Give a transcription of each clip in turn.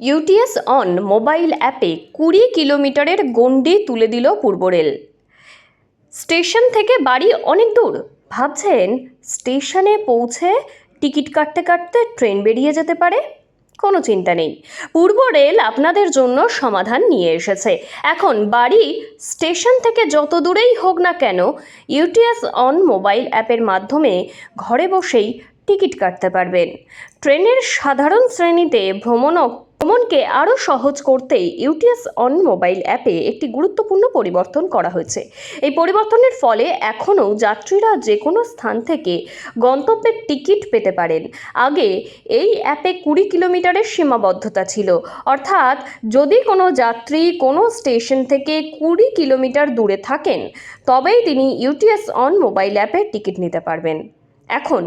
UTS on mobile অ্যাপে কুড়ি কিলোমিটারের গণ্ডি তুলে দিল পূর্ব রেল। স্টেশন থেকে বাড়ি অনেক দূর। ভাবছেন, স্টেশনে পৌঁছে টিকিট কাটতে কাটতে ট্রেন বেরিয়ে যেতে পারে? কোনো চিন্তা নেই। পূর্ব রেল আপনাদের জন্য সমাধান নিয়ে এসেছে। এখন বাড়ি স্টেশন থেকে যত দূরেই হোক না কেন ইউটিএস অন মোবাইল অ্যাপের মাধ্যমে ঘরে বসেই টিকিট কাটতে পারবেন। ট্রেনের সাধারণ শ্রেণীতে ভ্রমণ ভ্রমণকে আরও সহজ করতে ইউটিএস অন মোবাইল অ্যাপে একটি গুরুত্বপূর্ণ পরিবর্তন করা হয়েছে। এই পরিবর্তনের ফলে এখনও যাত্রীরা যে কোনো স্থান থেকে গন্তব্যের টিকিট পেতে পারেন। আগে এই অ্যাপে কুড়ি কিলোমিটারের সীমাবদ্ধতা ছিল। অর্থাৎ যদি কোনো যাত্রী কোনো স্টেশন থেকে কুড়ি কিলোমিটার দূরে থাকেন, তবেই তিনি ইউটিএস অন মোবাইল অ্যাপে টিকিট নিতে পারবেন। এখন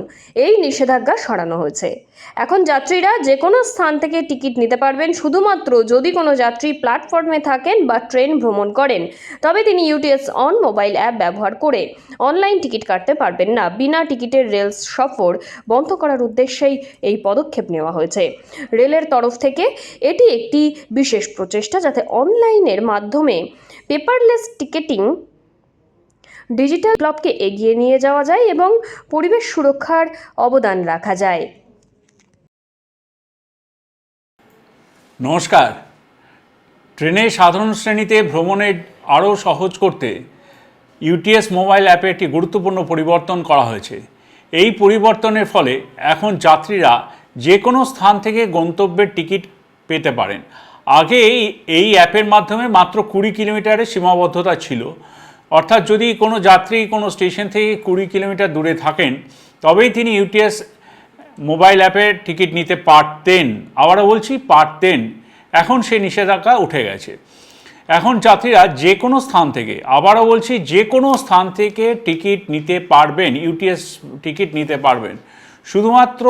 এই নিষেধাজ্ঞা সরানো হয়েছে। এখন যাত্রীরা যে কোনো স্থান থেকে টিকিট নিতে পারবেন, শুধুমাত্র যদি কোনো যাত্রী প্ল্যাটফর্মে থাকেন বা ট্রেন ভ্রমণ করেন, তবে তিনি ইউটিএস অন মোবাইল অ্যাপ ব্যবহার করে অনলাইন টিকিট কাটতে পারবেন না। বিনা টিকিটের রেল সফর বন্ধ করার উদ্দেশ্যেই এই পদক্ষেপ নেওয়া হয়েছে। রেলের তরফ থেকে এটি একটি বিশেষ প্রচেষ্টা যাতে অনলাইনের মাধ্যমে পেপারলেস টিকেটিং ডিজিটাল ক্লবকে এগিয়ে নিয়ে যাওয়া যায় এবং পরিবেশ সুরক্ষার অবদান রাখা যায়। নমস্কার। ট্রেনে সাধারণ শ্রেণীতে ভ্রমণের আরও সহজ করতে ইউটিএস মোবাইল অ্যাপে একটি গুরুত্বপূর্ণ পরিবর্তন করা হয়েছে। এই পরিবর্তনের ফলে এখন যাত্রীরা যে কোনো স্থান থেকে গন্তব্যের টিকিট পেতে পারেন। আগে এই অ্যাপের মাধ্যমে মাত্র কুড়ি কিলোমিটারের সীমাবদ্ধতা ছিল। অর্থাৎ যদি কোনো যাত্রী কোনো স্টেশন থেকে কুড়ি কিলোমিটার দূরে থাকেন, তবেই তিনি ইউটিএস মোবাইল অ্যাপে টিকিট নিতে পারতেন। আবারও বলছি, পারতেন। এখন সেই নিষেধাজ্ঞা উঠে গেছে। এখন যাত্রীরা যে কোনো স্থান থেকে, আবারও বলছি, যে কোনো স্থান থেকে টিকিট নিতে পারবেন, ইউটিএস টিকিট নিতে পারবেন। শুধুমাত্র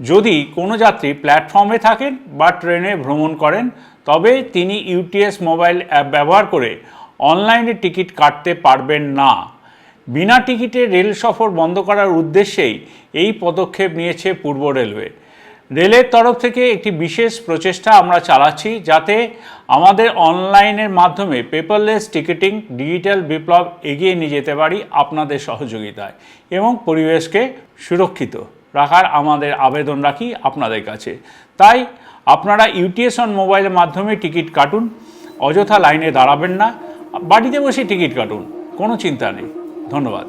যদি কোনো যাত্রী প্ল্যাটফর্মে থাকেন বা ট্রেনে ভ্রমণ করেন, তবে তিনি ইউটিএস মোবাইল অ্যাপ ব্যবহার করে অনলাইনে টিকিট কাটতে পারবেন না। বিনা টিকিটে রেল সফর বন্ধ করার উদ্দেশ্যেই এই পদক্ষেপ নিয়েছে পূর্ব রেলওয়ে। রেলের তরফ থেকে একটি বিশেষ প্রচেষ্টা আমরা চালাচ্ছি যাতে আমাদের অনলাইনের মাধ্যমে পেপারলেস টিকিটিং, ডিজিটাল বিপ্লব এগিয়ে নিয়ে যেতে পারি আপনাদের সহযোগিতায় এবং পরিবেশকে সুরক্ষিত রাখার আমাদের আবেদন রাখি আপনাদের কাছে। তাই আপনারা ইউটিএস অন মোবাইলের মাধ্যমে টিকিট কাটুন, অযথা লাইনে দাঁড়াবেন না। বাড়িতে বসে টিকিট কাটুন কোনো চিন্তা নেই। ধন্যবাদ।